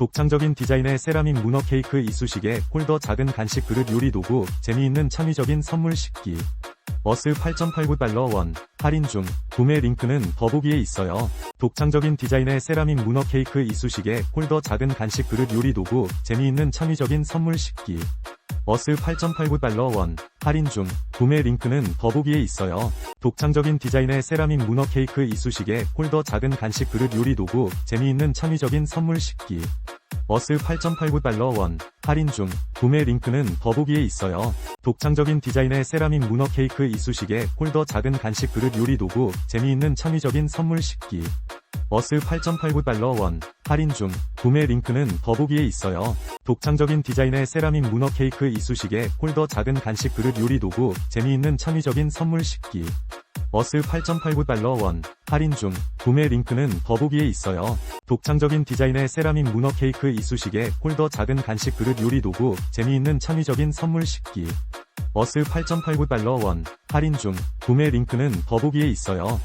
독창적인 디자인의 세라믹 문어 케이크 이쑤시개, 홀더 작은 간식 그릇 요리 도구, 재미있는 창의적인 선물 식기. 어스 8.89달러 원, 할인 중, 구매 링크는 더보기에 있어요. 독창적인 디자인의 세라믹 문어 케이크 이쑤시개, 홀더 작은 간식 그릇 요리 도구, 재미있는 창의적인 선물 식기. 어스 8.89달러 원, 할인 중, 구매 링크는 더보기에 있어요. 독창적인 디자인의 세라믹 문어 케이크 이쑤시개, 홀더 작은 간식 그릇 요리 도구, 재미있는 창의적인 선물 식기. 어스 8.89달러 원, 할인 중, 구매 링크는 더보기에 있어요. 독창적인 디자인의 세라믹 문어 케이크 이쑤시개, 홀더 작은 간식 그릇 요리 도구, 재미있는 창의적인 선물 식기. 어스 8.89달러 원, 할인 중, 구매 링크는 더보기에 있어요. 독창적인 디자인의 세라믹 문어 케이크 이쑤시개, 홀더 작은 간식 그릇 요리 도구, 재미있는 창의적인 선물 식기. 어스 8.89달러 원, 할인 중, 구매 링크는 더보기에 있어요. 독창적인 디자인의 세라믹 문어 케이크 이쑤시개, 홀더 작은 간식 그릇 요리 도구, 재미있는 창의적인 선물 식기. 어스 8.89달러 원, 할인 중, 구매 링크는 더보기에 있어요.